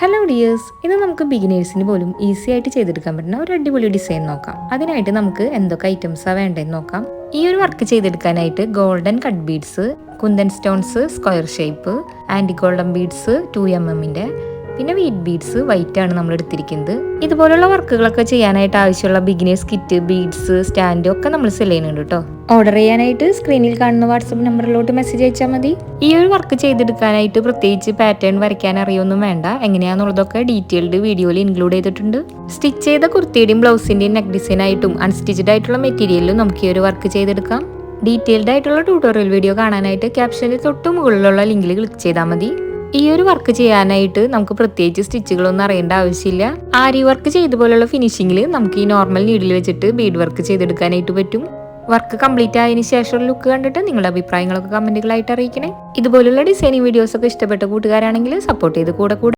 Hello dears ഇന്ന് നമുക്ക് ബിഗിനേഴ്സിന് പോലും ഈസി ആയിട്ട് ചെയ്തെടുക്കാൻ പറ്റുന്ന ഒരു അടിപൊളി ഡിസൈൻ നോക്കാം. അതിനായിട്ട് നമുക്ക് എന്തൊക്കെ ഐറ്റംസാണ് വേണ്ടതെന്ന് നോക്കാം. ഈ ഒരു വർക്ക് ചെയ്തെടുക്കാനായിട്ട് golden cut beads kundan stones square shape anti golden beads two M എമ്മിന്റെ പിന്നെ വീറ്റ് ബീഡ്സ് വൈറ്റ് ആണ് നമ്മൾ എടുത്തിരിക്കുന്നത്. ഇതുപോലുള്ള വർക്കുകളൊക്കെ ചെയ്യാനായിട്ട് ആവശ്യമുള്ള ബിഗിനേഴ്സ് കിറ്റ് ബീഡ്സ് സ്റ്റാൻഡ് ഒക്കെ നമ്മൾ സെൽ ചെയ്യുന്നുണ്ട് കേട്ടോ ഓർഡർ ചെയ്യാനായിട്ട് സ്ക്രീനിൽ കാണുന്ന വാട്സപ്പ് നമ്പറിലോട്ട് മെസ്സേജ് അയച്ചാൽ മതി. ഈ ഒരു വർക്ക് ചെയ്തെടുക്കാനായിട്ട് പ്രത്യേകിച്ച് പാറ്റേൺ വരയ്ക്കാൻ അറിയൊന്നും വേണ്ട. എങ്ങനെയാണെന്നുള്ളതൊക്കെ ഡീറ്റെയിൽഡ് വീഡിയോയിൽ ഇൻക്ലൂഡ് ചെയ്തിട്ടുണ്ട്. സ്റ്റിച്ച് ചെയ്ത കുർത്തിയുടെയും ബ്ലൗസിന്റെയും നെക്ക് ഡിസൈൻ ആയിട്ടും അൺസ്റ്റിച്ചഡ് ആയിട്ടുള്ള മെറ്റീരിയലിലും നമുക്ക് ഈ ഒരു വർക്ക് ചെയ്തെടുക്കാം. ഡീറ്റെയിൽഡ് ആയിട്ടുള്ള ട്യൂട്ടോറിയൽ വീഡിയോ കാണാനായിട്ട് ക്യാപ്ഷനിൽ തൊട്ടു മുകളിലുള്ള ലിങ്കിൽ ക്ലിക്ക് ചെയ്താൽ മതി. ഈ ഒരു വർക്ക് ചെയ്യാനായിട്ട് നമുക്ക് പ്രത്യേകിച്ച് സ്റ്റിച്ചുകളൊന്നും അറിയേണ്ട ആവശ്യമില്ല. ആരി വർക്ക് ചെയ്ത പോലുള്ള ഫിനിഷിങ്ങിൽ നമുക്ക് ഈ നോർമൽ നീഡിൽ വെച്ചിട്ട് ബീഡ് വർക്ക് ചെയ്തെടുക്കാനായിട്ട് പറ്റും. വർക്ക് കംപ്ലീറ്റ് ആയതിനു ശേഷം ലുക്ക് കണ്ടിട്ട് നിങ്ങളുടെ അഭിപ്രായങ്ങളൊക്കെ കമന്റുകളായിട്ട് അറിയിക്കണേ. ഇതുപോലുള്ള ഡിസൈനിങ് വീഡിയോസ് ഒക്കെ ഇഷ്ടപ്പെട്ട കൂട്ടുകാരാണെങ്കിൽ സപ്പോർട്ട് ചെയ്ത് കൂടെ കൂടെ